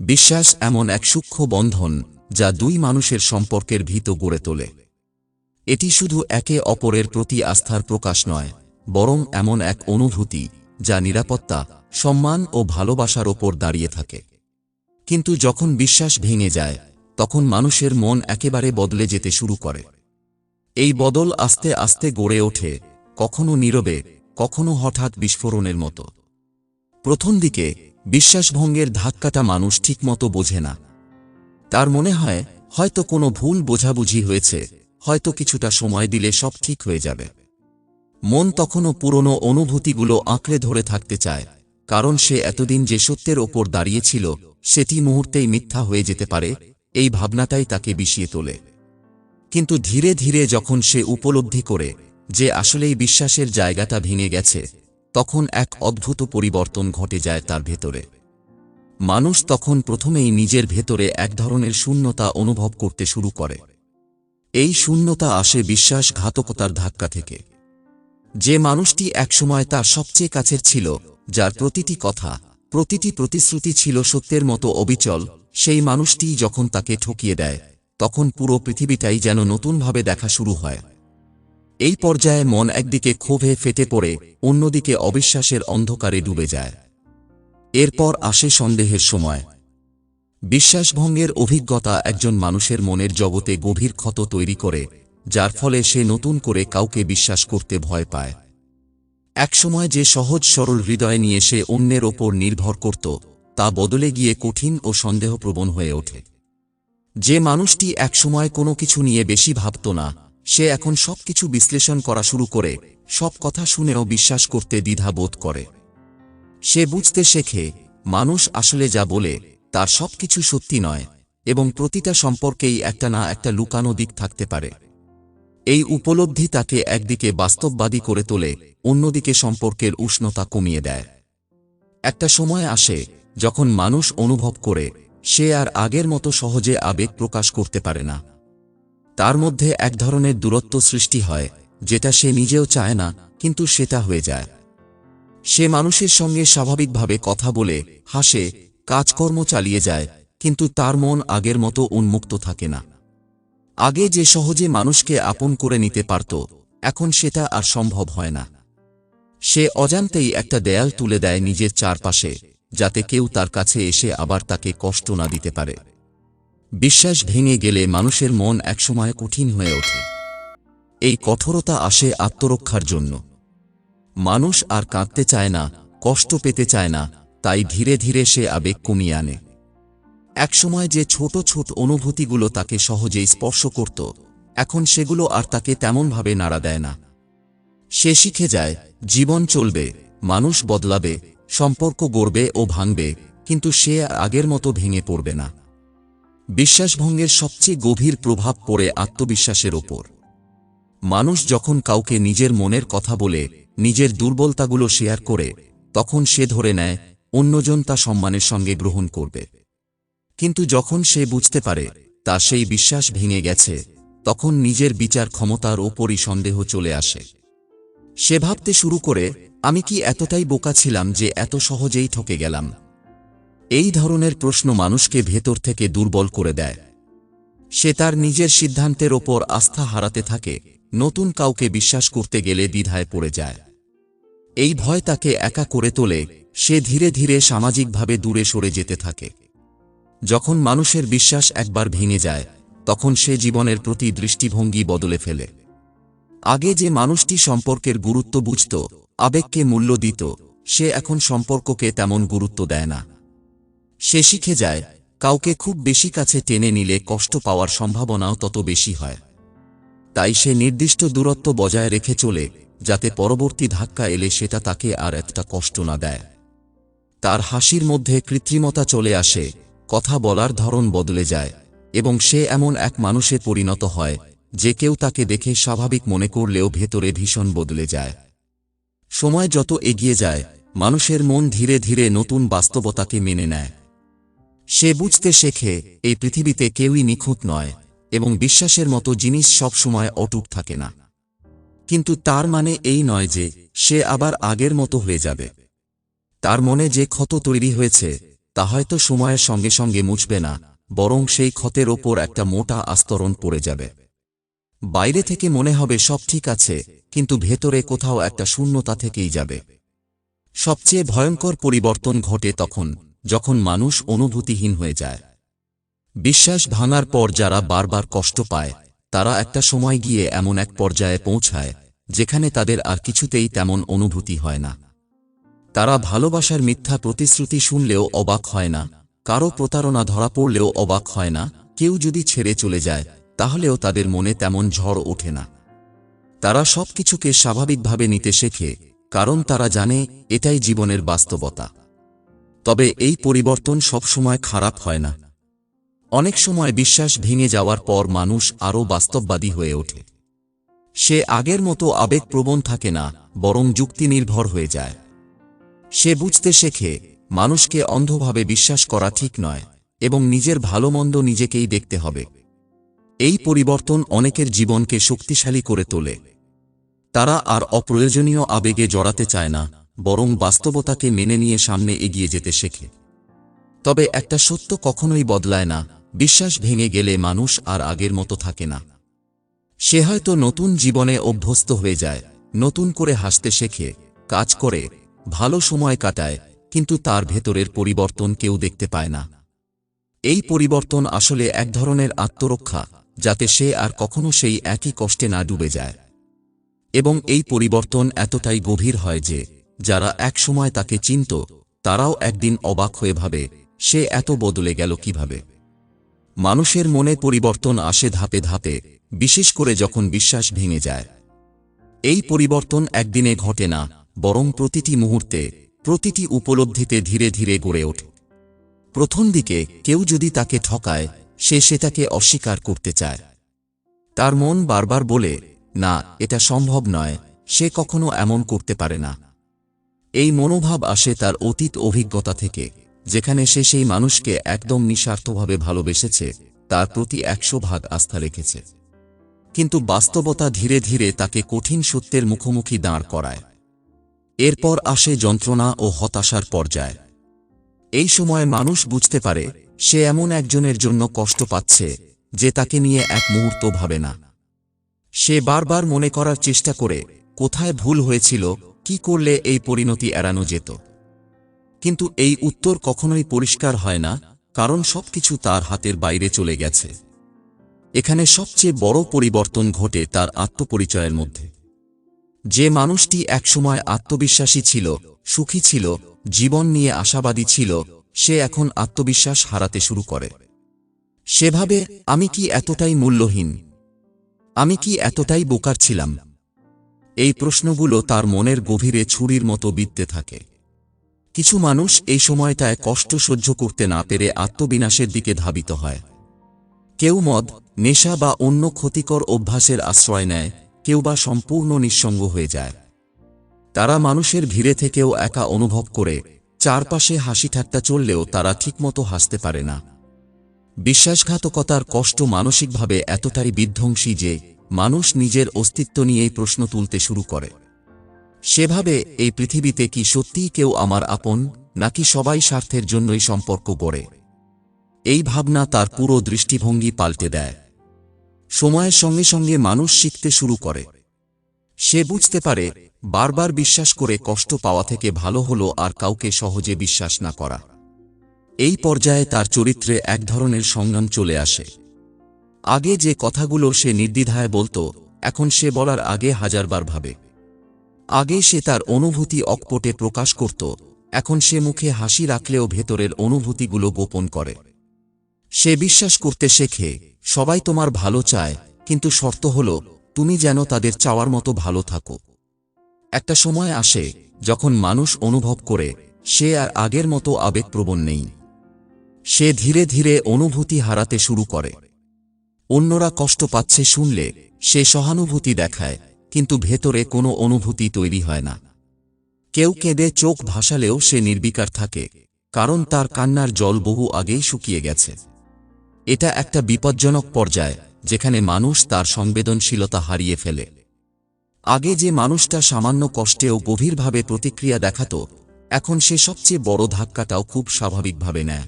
বিশ্বাস এমন এক সূক্ষ্ম বন্ধন যা দুই মানুষের সম্পর্কের ভিত গড়ে তোলে। এটি শুধু একে অপরের প্রতি আস্থার প্রকাশ নয়, বরং এমন এক অনুভূতি যা নিরাপত্তা, সম্মান ও ভালোবাসার ওপর দাঁড়িয়ে থাকে। কিন্তু যখন বিশ্বাস ভেঙে যায়, তখন মানুষের মন একেবারে বদলে যেতে শুরু করে। এই বদল আস্তে আস্তে গড়ে ওঠে, কখনো নীরবে, কখনো হঠাৎ বিস্ফোরণের মতো। প্রথম দিকে বিশ্বাসভঙ্গের ধাক্কাটা মানুষ ঠিকমতো বোঝে না। তার মনে হয়, হয়তো কোনো ভুল বোঝাবুঝি হয়েছে, হয়তো কিছুটা সময় দিলে সব ঠিক হয়ে যাবে। মন তখনও পুরনো অনুভূতিগুলো আঁকড়ে ধরে থাকতে চায়, কারণ সে এতদিন যে সত্যের ওপর দাঁড়িয়েছিল, সেটি মুহূর্তেই মিথ্যা হয়ে যেতে পারে, এই ভাবনাটাই তাকে বিষিয়ে তোলে। কিন্তু ধীরে ধীরে যখন সে উপলব্ধি করে যে আসলেই বিশ্বাসের জায়গাটা ভেঙে গেছে তখন এক অদ্ভুত পরিবর্তন ঘটে যায় তার ভেতরে। মানুষ তখন প্রথমেই নিজের ভেতরে এক ধরনের শূন্যতা অনুভব করতে শুরু করে। এই শূন্যতা আসে বিশ্বাসঘাতকতার ধাক্কা থেকে। যে মানুষটি একসময় তার সবচেয়ে কাছের ছিল, যার প্রতিটি কথা, প্রতিটি প্রতিশ্রুতি ছিল সত্যের মতো অবিচল, সেই মানুষটি যখন তাকে ঠকিয়ে দেয়, তখন পুরো পৃথিবীটাই যেন নতুনভাবে দেখা শুরু হয়। এই পর্যায়ে মন একদিকে ক্ষোভে ফেটে পড়ে, অন্যদিকে অবিশ্বাসের অন্ধকারে ডুবে যায়। এরপর আসে সন্দেহের সময়। বিশ্বাসভঙ্গের অভিজ্ঞতা একজন মানুষের মনের জগতে গভীর ক্ষত তৈরি করে, যার ফলে সে নতুন করে কাউকে বিশ্বাস করতে ভয় পায়। একসময় যে সহজ সরল হৃদয় নিয়ে সে অন্যের ওপর নির্ভর করত, তা বদলে গিয়ে কঠিন ও সন্দেহপ্রবণ হয়ে ওঠে। যে মানুষটি একসময় কোনো কিছু নিয়ে বেশি ভাবত না সে এখন সবকিছু বিশ্লেষণ করা শুরু করে, সব কথা শুনেও বিশ্বাস করতে দ্বিধা বোধ করে। সে বুঝতে শেখে, মানুষ আসলে যা বলে, তার সবকিছু সত্যি নয়, এবং প্রতিটা সম্পর্কেই একটা না একটা লুকানো দিক থাকতে পারে। এই উপলব্ধি তাকে একদিকে বাস্তববাদী করে তোলে, অন্যদিকে সম্পর্কের উষ্ণতা কমিয়ে দেয়। একটা সময় আসে, যখন মানুষ অনুভব করে, সে আর আগের মতো সহজে আবেগ প্রকাশ করতে পারে না। তার মধ্যে এক ধরনের দূরত্ব সৃষ্টি হয়, যেটা সে নিজেও চায় না, কিন্তু সেটা হয়ে যায়। সে মানুষের সঙ্গে স্বাভাবিকভাবে কথা বলে, হাসে, কাজকর্ম চালিয়ে যায়, কিন্তু তার মন আগের মতো উন্মুক্ত থাকে না। আগে যে সহজে মানুষকে আপন করে নিতে পারত, এখন সেটা আর সম্ভব হয় না। সে অজান্তেই একটা দেয়াল তুলে দেয় নিজের চারপাশে, যাতে কেউ তার কাছে এসে আবার তাকে কষ্ট না দিতে পারে। বিশ্বাস ভেঙে গেলে মানুষের মন একসময় কঠিন হয়ে ওঠে। এই কঠোরতা আসে আত্মরক্ষার জন্য। মানুষ আর কাঁদতে চায় না, কষ্ট পেতে চায় না, তাই ধীরে ধীরে সে আবেগ কমিয়ে আনে। একসময় যে ছোট ছোট অনুভূতিগুলো তাকে সহজেই স্পর্শ করত, এখন সেগুলো আর তাকে তেমনভাবে নাড়া দেয় না। সে শিখে যায়, জীবন চলবে, মানুষ বদলাবে, সম্পর্ক গড়বে ও ভাঙবে, কিন্তু সে আগের মতো ভেঙে পড়বে না। বিশ্বাসভঙ্গের সবচেয়ে গভীর প্রভাব পড়ে আত্মবিশ্বাসের ওপর। মানুষ যখন কাউকে নিজের মনের কথা বলে, নিজের দুর্বলতাগুলো শেয়ার করে, তখন সে ধরে নেয়, অন্যজন তা সম্মানের সঙ্গে গ্রহণ করবে। কিন্তু যখন সে বুঝতে পারে, তা সেই বিশ্বাস ভেঙে গেছে, তখন নিজের বিচার ক্ষমতার ওপরই সন্দেহ চলে আসে। সে ভাবতে শুরু করে, আমি কি এতটাই বোকা ছিলাম যে এত সহজেই ঠকে গেলাম? এই ধরনের প্রশ্ন মানুষকে ভেতর থেকে দুর্বল করে দেয়। সে তার নিজের সিদ্ধান্তের ওপর আস্থা হারাতে থাকে, নতুন কাউকে বিশ্বাস করতে গেলে দ্বিধায় পড়ে যায়। এই ভয় তাকে একা করে তোলে, সে ধীরে ধীরে সামাজিকভাবে দূরে সরে যেতে থাকে। যখন মানুষের বিশ্বাস একবার ভেঙে যায়, তখন সে জীবনের প্রতি দৃষ্টিভঙ্গি বদলে ফেলে। আগে যে মানুষটি সম্পর্কের গুরুত্ব বুঝত, আবেগকে মূল্য দিত, সে এখন সম্পর্ককে তেমন গুরুত্ব দেয় না। সে শিখে যায়, কাউকে খুব বেশি কাছে টেনে নিলে কষ্ট পাওয়ার সম্ভাবনাও তত বেশি হয়। তাই সে নির্দিষ্ট দূরত্ব বজায় রেখে চলে, যাতে পরবর্তী ধাক্কা এলে সেটা তাকে আর একটা কষ্ট না দেয়। তার হাসির মধ্যে কৃত্রিমতা চলে আসে, কথা বলার ধরন বদলে যায়, এবং সে এমন এক মানুষে পরিণত হয়, যে কেউ তাকে দেখে স্বাভাবিক মনে করলেও ভেতরে ভীষণ বদলে যায়। সময় যত এগিয়ে যায়, মানুষের মন ধীরে ধীরে নতুন বাস্তবতাকে মেনে নেয়। সে বুঝতে শেখে, এই পৃথিবীতে কেউই নিখুঁত নয়, এবং বিশ্বাসের মতো জিনিস সব সময় অটুট থাকে না। কিন্তু তার মানে এই নয় যে, সে আবার আগের মতো হয়ে যাবে। তার মনে যে ক্ষত তৈরি হয়েছে, তা হয়তো সময়ের সঙ্গে সঙ্গে মুছবে না, বরং সেই ক্ষতের ওপর একটা মোটা আস্তরণ পড়ে যাবে। বাইরে থেকে মনে হবে সব ঠিক আছে, কিন্তু ভেতরে কোথাও একটা শূন্যতা থেকেই যাবে। সবচেয়ে ভয়ঙ্কর পরিবর্তন ঘটে তখন যখন মানুষ অনুভূতিহীন হয়ে যায়। বিশ্বাস ভাঙার পর যারা বারবার কষ্ট পায়, তারা একটা সময় গিয়ে এমন এক পর্যায়ে পৌঁছায়, যেখানে তাদের আর কিছুতেই তেমন অনুভূতি হয় না। তারা ভালোবাসার মিথ্যা প্রতিশ্রুতি শুনলেও অবাক হয় না, কারও প্রতারণা ধরা পড়লেও অবাক হয় না, কেউ যদি ছেড়ে চলে যায়, তাহলেও তাদের মনে তেমন ঝড় ওঠে না। তারা সব কিছুকে স্বাভাবিকভাবে নিতে শেখে, কারণ তারা জানে, এটাই জীবনের বাস্তবতা। তবে এই পরিবর্তন সবসময় খারাপ হয় না। অনেক সময় বিশ্বাস ভেঙে যাওয়ার পর মানুষ আরও বাস্তববাদী হয়ে ওঠে। সে আগের মতো আবেগপ্রবণ থাকে না, বরং যুক্তি নির্ভর হয়ে যায়। সে বুঝতে শেখে, মানুষকে অন্ধভাবে বিশ্বাস করা ঠিক নয়, এবং নিজের ভালোমন্দ নিজেকেই দেখতে হবে। এই পরিবর্তন অনেকের জীবনকে শক্তিশালী করে তোলে। তারা আর অপ্রয়োজনীয় আবেগে জড়াতে চায় না। বরং বাস্তবতাকে মেনে নিয়ে সামনে এগিয়ে যেতে শেখে। তবে একটা সত্য কখনোই বদলায় না, বিশ্বাস ভেঙে গেলে মানুষ আর আগের মতো থাকে না। সে হয়তো নতুন জীবনে অভ্যস্ত হয়ে যায়, নতুন করে হাসতে শেখে, কাজ করে, ভালো সময় কাটায়, কিন্তু তার ভেতরের পরিবর্তন কেউ দেখতে পায় না। এই পরিবর্তন আসলে এক ধরনের আত্মরক্ষা, যাতে সে আর কখনো সেই একই কষ্টে না ডুবে যায়। এবং এই পরিবর্তন এতটাই গভীর হয় যে যারা একসময় তাকে চিনত, তারাও একদিন অবাক হয়ে ভাবে, সে এত বদলে গেল কীভাবে? মানুষের মনে পরিবর্তন আসে ধাপে ধাপে, বিশেষ করে যখন বিশ্বাস ভেঙে যায়। এই পরিবর্তন একদিনে ঘটে না, বরং প্রতিটি মুহূর্তে, প্রতিটি উপলব্ধিতে ধীরে ধীরে গড়ে ওঠে। প্রথম দিকে কেউ যদি তাকে ঠকায়, সে সেটাকে অস্বীকার করতে চায়। তার মন বারবার বলে, না, এটা সম্ভব নয়, সে কখনো এমন করতে পারে না। এই মনোভাব আসে তার অতীত অভিজ্ঞতা থেকে, যেখানে সে সেই মানুষকে একদম নিঃস্বার্থভাবে ভালোবেসেছে, তার প্রতি একশো ভাগ আস্থা রেখেছে। কিন্তু বাস্তবতা ধীরে ধীরে তাকে কঠিন সত্যের মুখোমুখি দাঁড় করায়। এরপর আসে যন্ত্রণা ও হতাশার পর্যায়। এই সময় মানুষ বুঝতে পারে, সে এমন একজনের জন্য কষ্ট পাচ্ছে, যে তাকে নিয়ে এক মুহূর্ত ভাবে না। সে বারবার মনে করার চেষ্টা করে, কোথায় ভুল হয়েছিল কি করলে এই পরিণতি এড়ানো যেত? কিন্তু এই উত্তর কখনোই পরিষ্কার হয় না, কারণ সবকিছু তার হাতের বাইরে চলে গেছে। এখানে সবচেয়ে বড় পরিবর্তন ঘটে তার আত্মপরিচয়ের মধ্যে। যে মানুষটি একসময় আত্মবিশ্বাসী ছিল, সুখী ছিল, জীবন নিয়ে আশাবাদী ছিল, সে এখন আত্মবিশ্বাস হারাতে শুরু করে। সেভাবে, আমি কি এতটাই মূল্যহীন? আমি কি এতটাই বোকার ছিলাম? এই প্রশ্নগুলো তার মনের গভীরে ছুরির মতো বিদ্যে থাকে। কিছু মানুষ এই সময়টায় কষ্ট সহ্য করতে না পেরে আত্মবিনাশের দিকে ধাবিত হয়। কেউ মদ, নেশা বা অন্য ক্ষতিকর অভ্যাসের আশ্রয় নেয়, কেউ বা সম্পূর্ণ নিঃসঙ্গ হয়ে যায়। তারা মানুষের ভিড়ে থেকেও একা অনুভব করে, চারপাশে হাসি ঠাট্টা চললেও তারা ঠিকমতো হাসতে পারে না। বিশ্বাসঘাতকতার কষ্ট মানসিকভাবে এতটাই বিধ্বংসী যে মানুষ নিজের অস্তিত্ব নিয়েই প্রশ্ন তুলতে শুরু করে। সেভাবে এই পৃথিবীতে কি সত্যিই কেউ আমার আপন, নাকি সবাই স্বার্থের জন্যই সম্পর্ক গড়ে? এই ভাবনা তার পুরো দৃষ্টিভঙ্গি পাল্টে দেয়। সময়ের সঙ্গে সঙ্গে মানুষ শিখতে শুরু করে। সে বুঝতে পারে, বারবার বিশ্বাস করে কষ্ট পাওয়া থেকে ভালো হলো আর কাউকে সহজে বিশ্বাস না করা। এই পর্যায়ে তার চরিত্রে এক ধরনের সংগ্রাম চলে আসে। আগে যে কথাগুলো সে নির্দ্বিধায় বলতো, এখন সে বলার আগে হাজারবার ভাবে। আগে সে তার অনুভূতি অকপটে প্রকাশ করত, এখন সে মুখে হাসি রাখলেও ভেতরের অনুভূতিগুলো গোপন করে। সে বিশ্বাস করতে শেখে, সবাই তোমার ভালো চায়, কিন্তু শর্ত হল, তুমি যেন তাদের চাওয়ার মতো ভালো থাকো। একটা সময় আসে, যখন মানুষ অনুভব করে, সে আর আগের মতো আবেগপ্রবণ নেই। সে ধীরে ধীরে অনুভূতি হারাতে শুরু করে। অন্যরা কষ্ট পাচ্ছে শুনলে, সে সহানুভূতি দেখায়, কিন্তু ভেতরে কোনো অনুভূতি তৈরি হয় না। কেউ কেঁদে চোখ ভাসালেও সে নির্বিকার থাকে, কারণ তার কান্নার জল বহু আগেই শুকিয়ে গেছে। এটা একটা বিপজ্জনক পর্যায়, যেখানে মানুষ তার সংবেদনশীলতা হারিয়ে ফেলে। আগে যে মানুষটা সামান্য কষ্টেও গভীরভাবে প্রতিক্রিয়া দেখাত, এখন সে সবচেয়ে বড় ধাক্কাটাও খুব স্বাভাবিকভাবে নেয়।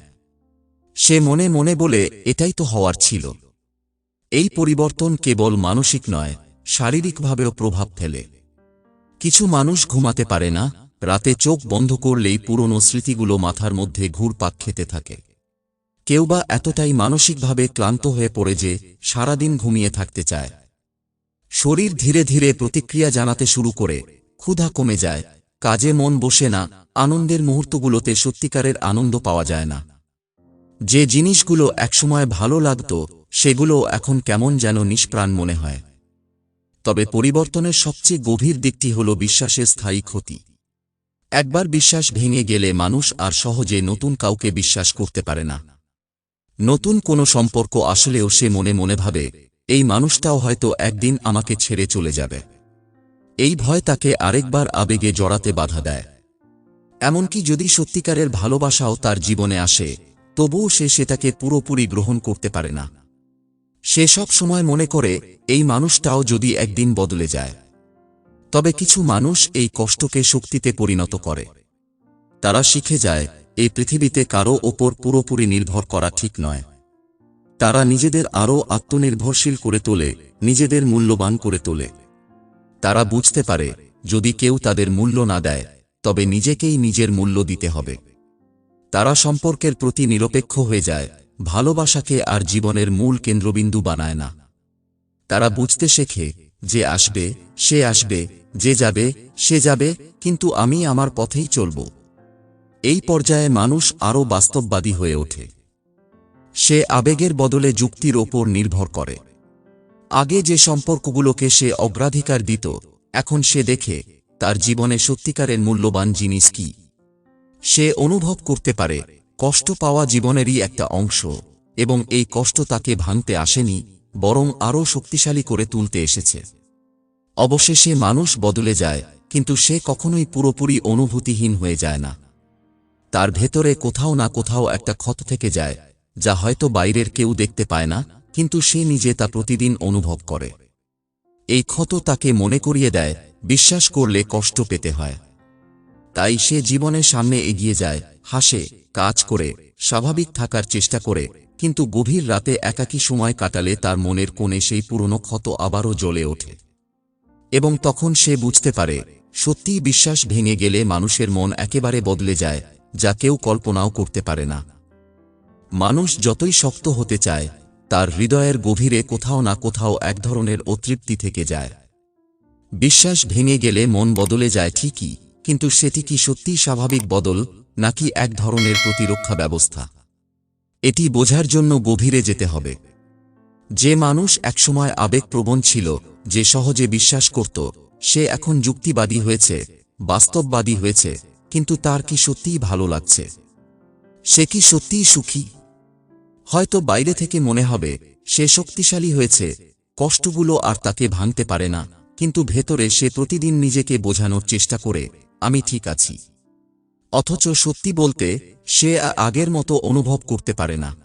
সে মনে মনে বলে, এটাই তো হওয়ার ছিল। এই পরিবর্তন কেবল মানসিক নয়, শারীরিকভাবেও প্রভাব ফেলে। কিছু মানুষ ঘুমাতে পারে না, রাতে চোখ বন্ধ করলেই পুরনো স্মৃতিগুলো মাথার মধ্যে ঘুরপাক খেতে থাকে। কেউ বা এতটাই মানসিকভাবে ক্লান্ত হয়ে পড়ে যে সারাদিন ঘুমিয়ে থাকতে চায়। শরীর ধীরে ধীরে প্রতিক্রিয়া জানাতে শুরু করে, ক্ষুধা কমে যায়, কাজে মন বসে না, আনন্দের মুহূর্তগুলোতে সত্যিকারের আনন্দ পাওয়া যায় না। যে জিনিসগুলো একসময় ভালো লাগত সেগুলো এখন কেমন যেন নিষ্প্রাণ মনে হয়। তবে পরিবর্তনের সবচেয়ে গভীর দিকটি হল বিশ্বাসের স্থায়ী ক্ষতি। একবার বিশ্বাস ভেঙে গেলে মানুষ আর সহজে নতুন কাউকে বিশ্বাস করতে পারে না। নতুন কোনো সম্পর্ক আসলেও সে মনে মনে ভাবে, এই মানুষটাও হয়তো একদিন আমাকে ছেড়ে চলে যাবে। এই ভয় তাকে আরেকবার আবেগে জড়াতে বাধা দেয়। এমনকি যদি সত্যিকারের ভালোবাসাও তার জীবনে আসে, তবুও সে সেটাকে পুরোপুরি গ্রহণ করতে পারে না। সে সব সময় মনে করে, এই মানুষটাও যদি একদিন বদলে যায়। তবে কিছু মানুষ এই কষ্টকে শক্তিতে পরিণত করে। তারা শিখে যায়, এই পৃথিবীতে কারও ওপর পুরোপুরি নির্ভর করা ঠিক নয়। তারা নিজেদের আরও আত্মনির্ভরশীল করে তোলে, নিজেদের মূল্যবান করে তোলে। তারা বুঝতে পারে, যদি কেউ তাদের মূল্য না দেয়, তবে নিজেকেই নিজের মূল্য দিতে হবে। তারা সম্পর্কের প্রতি নিরপেক্ষ হয়ে যায় ভালোবাসাকে আর জীবনের মূল কেন্দ্রবিন্দু বানায় না। তারা বুঝতে শেখে, যে আসবে, সে আসবে, যে যাবে, সে যাবে, কিন্তু আমি আমার পথেই চলব। এই পর্যায়ে মানুষ আরও বাস্তববাদী হয়ে ওঠে। সে আবেগের বদলে যুক্তির ওপর নির্ভর করে। আগে যে সম্পর্কগুলোকে সে অগ্রাধিকার দিত, এখন সে দেখে, তার জীবনে সত্যিকারের মূল্যবান জিনিস কি। সে অনুভব করতে পারে কষ্ট পাওয়া জীবনেরই একটা অংশ, এবং এই কষ্ট তাকে ভাঙতে আসেনি, বরং আরও শক্তিশালী করে তুলতে এসেছে। অবশেষে মানুষ বদলে যায়, কিন্তু সে কখনোই পুরোপুরি অনুভূতিহীন হয়ে যায় না। তার ভেতরে কোথাও না কোথাও একটা ক্ষত থেকে যায়, যা হয়তো বাইরের কেউ দেখতে পায় না, কিন্তু সে নিজে তা প্রতিদিন অনুভব করে। এই ক্ষত তাকে মনে করিয়ে দেয়, বিশ্বাস করলে কষ্ট পেতে হয়। তাই সে জীবনের সামনে এগিয়ে যায়, হাসে কাজ করে, স্বাভাবিক থাকার চেষ্টা করে, কিন্তু গভীর রাতে একাকী সময় কাটালে তার মনের কোণে সেই পুরনো ক্ষত আবারও জ্বলে ওঠে। এবং তখন সে বুঝতে পারে, সত্যিই বিশ্বাস ভেঙে গেলে মানুষের মন একেবারে বদলে যায়, যা কেউ কল্পনাও করতে পারে না। মানুষ যতই শক্ত হতে চায়, তার হৃদয়ের গভীরে কোথাও না কোথাও এক ধরনের অতৃপ্তি থেকে যায়। বিশ্বাস ভেঙে গেলে মন বদলে যায় ঠিকই কিন্তু সেটি কি সত্যি স্বাভাবিক বদল, নাকি এক ধরনের প্রতিরক্ষা ব্যবস্থা? এটি বোঝার জন্য গভীরে যেতে হবে। যে মানুষ একসময় আবেগপ্রবণ ছিল, যে সহজে বিশ্বাস করত, সে এখন যুক্তিবাদী হয়েছে, বাস্তববাদী হয়েছে, কিন্তু তার কি সত্যিই ভালো লাগছে? সে কি সত্যিই সুখী? হয়তো বাইরে থেকে মনে হবে, সে শক্তিশালী হয়েছে, কষ্টগুলো আর তাকে ভাঙতে পারে না, কিন্তু ভেতরে সে প্রতিদিন নিজেকে বোঝানোর চেষ্টা করে আমি ঠিক আছি। অথচ সত্যি বলতে, সে আগের মতো অনুভব করতে পারে না।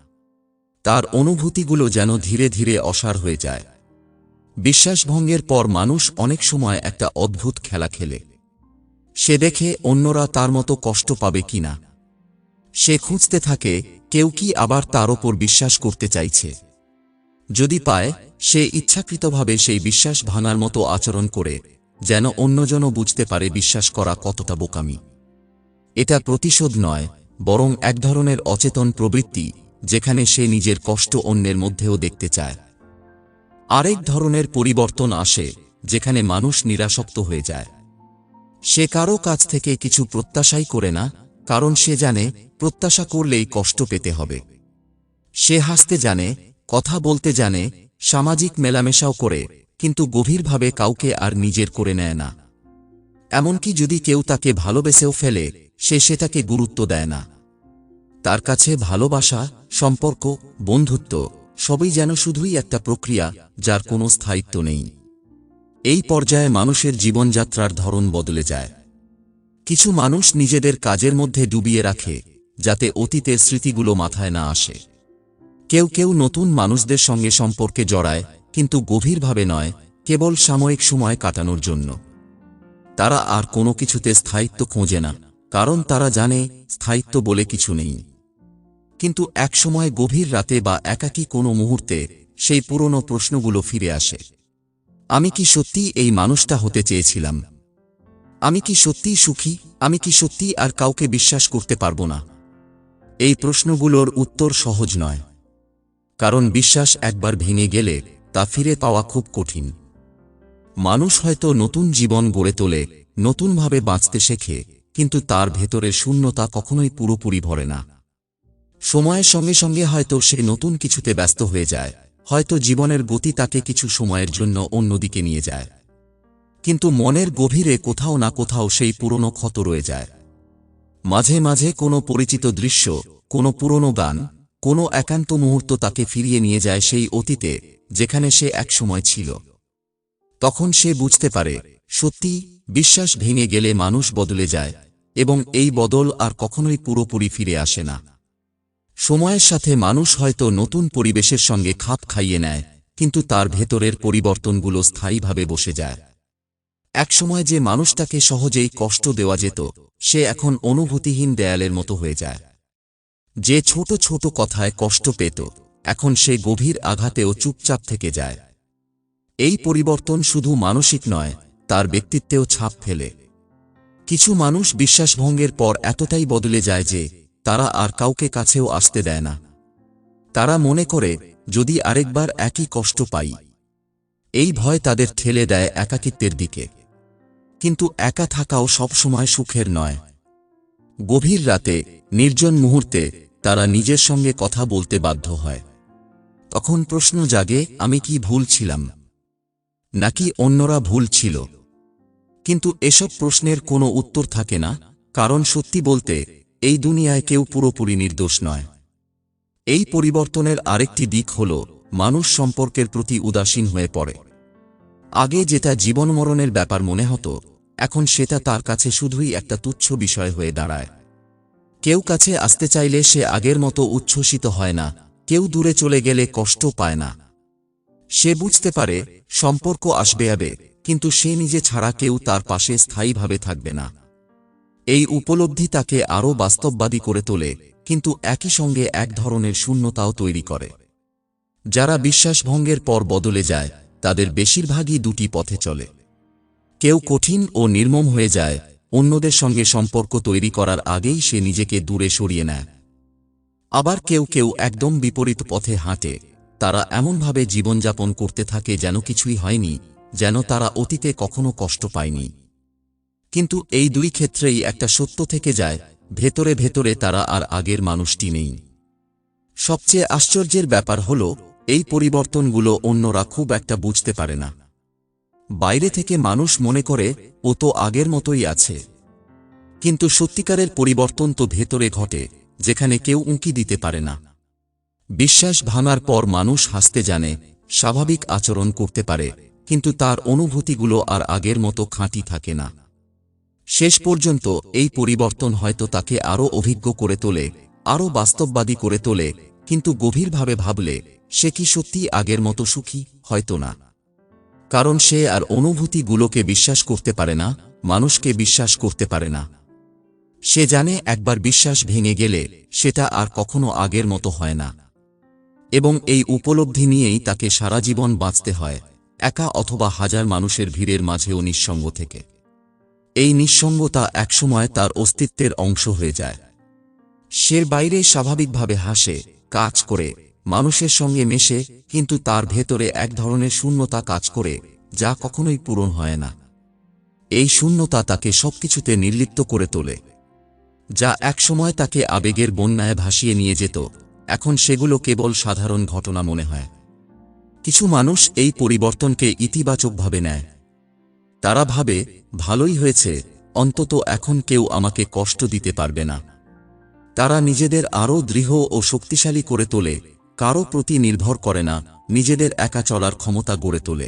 তার অনুভূতিগুলো যেন ধীরে ধীরে অসার হয়ে যায়। বিশ্বাসভঙ্গের পর মানুষ অনেক সময় একটা অদ্ভুত খেলা খেলে। সে দেখে অন্যরা তার মতো কষ্ট পাবে কিনা সে খুঁজতে থাকে, কেউ কি আবার তার ওপর বিশ্বাস করতে চাইছে। যদি পায়, সে ইচ্ছাকৃতভাবে সেই বিশ্বাস ভাঙার মতো আচরণ করে। যেন অন্যজনও বুঝতে পারে বিশ্বাস করা কতটা বোকামি। এটা প্রতিশোধ নয়, বরং এক ধরনের অচেতন প্রবৃত্তি, যেখানে সে নিজের কষ্ট অন্যের মধ্যেও দেখতে চায়। আরেক ধরনের পরিবর্তন আসে, যেখানে মানুষ নিরাসক্ত হয়ে যায়। সে কারও কাছ থেকে কিছু প্রত্যাশাই করে না, কারণ সে জানে, প্রত্যাশা করলেই কষ্ট পেতে হবে। সে হাসতে জানে, কথা বলতে জানে, সামাজিক মেলামেশাও করে কিন্তু গভীরভাবে কাউকে আর নিজের করে নেয় না। এমনকি যদি কেউ তাকে ভালোবেসেও ফেলে, সে সেটাকে গুরুত্ব দেয় না। তার কাছে ভালোবাসা, সম্পর্ক, বন্ধুত্ব, সবই যেন শুধুই একটা প্রক্রিয়া, যার কোনো স্থায়িত্ব নেই। এই পর্যায়ে মানুষের জীবনযাত্রার ধরন বদলে যায়। কিছু মানুষ নিজেদের কাজের মধ্যে ডুবিয়ে রাখে, যাতে অতীতের স্মৃতিগুলো মাথায় না আসে। কেউ কেউ নতুন মানুষদের সঙ্গে সম্পর্কে জড়ায় কিন্তু গভীরভাবে নয়, কেবল সাময়িক সময় কাটানোর জন্য। তারা আর কোনো কিছুতে স্থায়িত্ব খোঁজে না, কারণ তারা জানে স্থায়িত্ব বলে কিছু নেই। কিন্তু একসময় গভীর রাতে বা একাকী কোনো মুহূর্তে সেই পুরনো প্রশ্নগুলো ফিরে আসে। আমি কি সত্যি এই মানুষটা হতে চেয়েছিলাম? আমি কি সত্যিই সুখী? আমি কি সত্যি আর কাউকে বিশ্বাস করতে পারব না? এই প্রশ্নগুলোর উত্তর সহজ নয়। কারণ বিশ্বাস একবার ভেঙে গেলে তা ফিরে পাওয়া খুব কঠিন। মানুষ হয়তো নতুন জীবন গড়ে তোলে, নতুনভাবে বাঁচতে শেখে, কিন্তু তার ভেতরের শূন্যতা কখনোই পুরোপুরি ভরে না। সময়ের সঙ্গে সঙ্গে হয়তো সে নতুন কিছুতে ব্যস্ত হয়ে যায়, হয়তো জীবনের গতি তাকে কিছু সময়ের জন্য অন্যদিকে নিয়ে যায়। কিন্তু মনের গভীরে কোথাও না কোথাও সেই পুরনো ক্ষত রয়ে যায়। মাঝে মাঝে কোনো পরিচিত দৃশ্য, কোনো পুরনো গান, কোনো একান্ত মুহূর্ত তাকে ফিরিয়ে নিয়ে যায় সেই অতীতে যেখানে সে একসময় ছিল। তখন সে বুঝতে পারে, সত্যি, বিশ্বাস ভেঙে গেলে মানুষ বদলে যায় এবং এই বদল আর কখনোই পুরোপুরি ফিরে আসে না। সময়ের সাথে মানুষ হয়তো নতুন পরিবেশের সঙ্গে খাপ খাইয়ে নেয়, কিন্তু তার ভেতরের পরিবর্তনগুলো স্থায়ীভাবে বসে যায়। একসময় যে মানুষটাকে সহজেই কষ্ট দেওয়া যেত, সে এখন অনুভূতিহীন দেয়ালের মতো হয়ে যায়। যে ছোট ছোট কথায় কষ্ট পেত এখন সে গভীর আঘাতেও চুপচাপ থেকে যায়। এই পরিবর্তন শুধু মানসিক নয়, তার ব্যক্তিত্বেও ছাপ ফেলে। কিছু মানুষ বিশ্বাসভঙ্গের পর এতটাই বদলে যায় যে, তারা আর কাউকে কাছেও আসতে দেয় না। তারা মনে করে, যদি আরেকবার একই কষ্ট পাই। এই ভয় তাদের ঠেলে দেয় একাকিত্বের দিকে। কিন্তু একা থাকাও সবসময় সুখের নয়। গভীর রাতে, নির্জন মুহূর্তে, তারা নিজের সঙ্গে কথা বলতে বাধ্য হয়। তখন প্রশ্ন জাগে, আমি কি ভুল ছিলাম? নাকি অন্যরা ভুল ছিল? কিন্তু এসব প্রশ্নের কোনো উত্তর থাকে না, কারণ সত্যি বলতে, এই দুনিয়ায় কেউ পুরোপুরি নির্দোষ নয়। এই পরিবর্তনের আরেকটি দিক হল, মানুষ সম্পর্কের প্রতি উদাসীন হয়ে পড়ে। আগে যেটা জীবন মরণের ব্যাপার মনে হতো, এখন সেটা তার কাছে শুধুই একটা তুচ্ছ বিষয় হয়ে দাঁড়ায়। কেউ কাছে আসতে চাইলে সে আগের মতো উচ্ছ্বসিত হয় না কেউ দূরে চলে গেলে কষ্ট পায় না। সে বুঝতে পারে, সম্পর্ক আসবে আবে, কিন্তু সে নিজে ছাড়া কেউ তার পাশে স্থায়ীভাবে থাকবে না। এই উপলব্ধি তাকে আরও বাস্তববাদী করে তোলে, কিন্তু একই সঙ্গে এক ধরনের শূন্যতাও তৈরি করে। যারা বিশ্বাসভঙ্গের পর বদলে যায়, তাদের বেশিরভাগই দুটি পথে চলে। কেউ কঠিন ও নির্মম হয়ে যায়, অন্যদের সঙ্গে সম্পর্ক তৈরি করার আগেই সে নিজেকে দূরে সরিয়ে নেয়। আবার কেউ কেউ একদম বিপরীত পথে হাঁটে। তারা এমনভাবে জীবনযাপন করতে থাকে যেন কিছুই হয়নি, যেন তারা অতীতে কখনো কষ্ট পায়নি। কিন্তু এই দুই ক্ষেত্রেই একটা সত্য থেকে যায়, ভেতরে ভেতরে তারা আর আগের মানুষটি নেই। সবচেয়ে আশ্চর্যের ব্যাপার হল, এই পরিবর্তনগুলো অন্যরা খুব একটা বুঝতে পারে না। বাইরে থেকে মানুষ মনে করে, ও তো আগের মতোই আছে। কিন্তু সত্যিকারের পরিবর্তন তো ভেতরে ঘটে। যেখানে কেউ উঁকি দিতে পারে না। বিশ্বাস ভাঙার পর মানুষ হাসতে জানে, স্বাভাবিক আচরণ করতে পারে, কিন্তু তার অনুভূতিগুলো আর আগের মতো খাঁটি থাকে না। শেষ পর্যন্ত এই পরিবর্তন হয়তো তাকে আরও অভিজ্ঞ করে তোলে, আরও বাস্তববাদী করে তোলে, কিন্তু গভীরভাবে ভাবলে, সে কি সত্যি আগের মতো সুখী, হয়তো না। কারণ সে আর অনুভূতিগুলোকে বিশ্বাস করতে পারে না, মানুষকে বিশ্বাস করতে পারে না। সে জানে একবার বিশ্বাস ভেঙে গেলে সেটা আর কখনো আগের মতো হয় না। এবং এই উপলব্ধি নিয়েই তাকে সারা জীবন বাঁচতে হয়, একা অথবা হাজার মানুষের ভিড়ের মাঝেও নিঃসঙ্গ থেকে। এই নিঃসঙ্গতা একসময় তার অস্তিত্বের অংশ হয়ে যায়। সে বাইরে স্বাভাবিকভাবে হাসে, কাজ করে, মানুষের সঙ্গে মেশে, কিন্তু তার ভেতরে এক ধরনের শূন্যতা কাজ করে, যা কখনোই পূরণ হয় না। এই শূন্যতা তাকে সবকিছুতে নির্লিপ্ত করে তোলে। যা একসময় তাকে আবেগের বন্যায় ভাসিয়ে নিয়ে যেত, এখন সেগুলো কেবল সাধারণ ঘটনা মনে হয়। কিছু মানুষ এই পরিবর্তনকে ইতিবাচকভাবে নেয়। তারা ভাবে, ভালোই হয়েছে, অন্তত এখন কেউ আমাকে কষ্ট দিতে পারবে না। তারা নিজেদের আরও দৃঢ় ও শক্তিশালী করে তোলে, কারও প্রতি নির্ভর করে না, নিজেদের একা চলার ক্ষমতা গড়ে তোলে।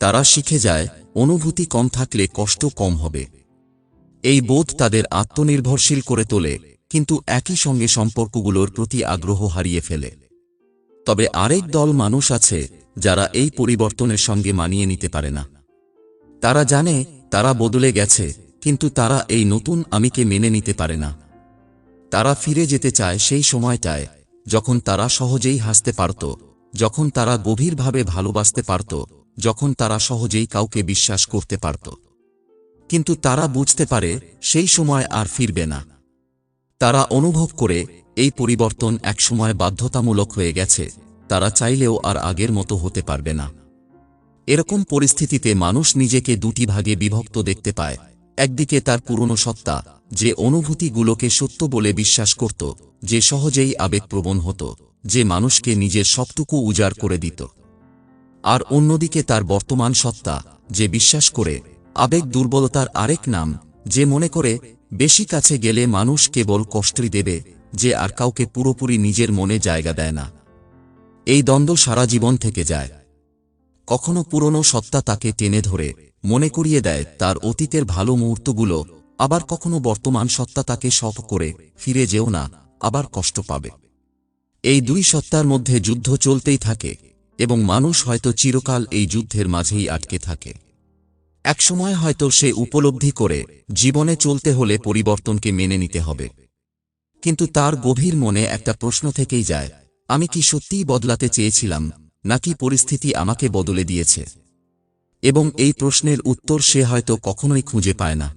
তারা শিখে যায়, অনুভূতি কম থাকলে কষ্ট কম হবে। এই বোধ তাদের আত্মনির্ভরশীল করে তোলে, কিন্তু একই সঙ্গে সম্পর্কগুলোর প্রতি আগ্রহ হারিয়ে ফেলে। তবে আরেক দল মানুষ আছে, যারা এই পরিবর্তনের সঙ্গে মানিয়ে নিতে পারে না। তারা জানে, তারা বদলে গেছে, কিন্তু তারা এই নতুন আমিকে মেনে নিতে পারে না। তারা ফিরে যেতে চায় সেই সময়টায়, যখন তারা সহজেই হাসতে পারত, যখন তারা গভীরভাবে ভালোবাসতে পারত, যখন তারা সহজেই কাউকে বিশ্বাস করতে পারত। কিন্তু তারা বুঝতে পারে সেই সময় আর ফিরবে না। তারা অনুভব করে এই পরিবর্তন একসময় বাধ্যতামূলক হয়ে গেছে, তারা চাইলেও আর আগের মতো হতে পারবে না। এরকম পরিস্থিতিতে মানুষ নিজেকে দুটি ভাগে বিভক্ত দেখতে পায়, একদিকে তার পুরনো সত্তা, যে অনুভূতিগুলোকে সত্য বলে বিশ্বাস করত, যে সহজেই আবেগপ্রবণ হতো, যে মানুষকে নিজের সবটুকু উজাড় করে দিত। আর অন্যদিকে তার বর্তমান সত্তা, যে বিশ্বাস করে আবেগ দুর্বলতার আরেক নাম, যে মনে করে, বেশি কাছে গেলে মানুষ কেবল কষ্টই দেবে, যে আর কাউকে পুরোপুরি নিজের মনে জায়গা দেয় না। এই দ্বন্দ্ব সারা জীবন থেকে যায়। কখনো পুরনো সত্তা তাকে টেনে ধরে, মনে করিয়ে দেয় তার অতীতের ভালো মুহূর্তগুলো, আবার কখনো বর্তমান সত্তা তাকে সপ করে, ফিরে যেও না, আবার কষ্ট পাবে। এই দুই সত্তার মধ্যে যুদ্ধ চলতেই থাকে, এবং মানুষ হয়তো চিরকাল এই যুদ্ধের মাঝেই আটকে থাকে। একসময় হয়তো সে উপলব্ধি করে, জীবনে চলতে হলে পরিবর্তনকে মেনে নিতে হবে। কিন্তু তার গভীর মনে একটা প্রশ্ন থেকেই যায়, আমি কি সত্যিই বদলাতে চেয়েছিলাম, নাকি পরিস্থিতি আমাকে বদলে দিয়েছে? এবং এই প্রশ্নের উত্তর সে হয়তো কখনোই খুঁজে পায় না।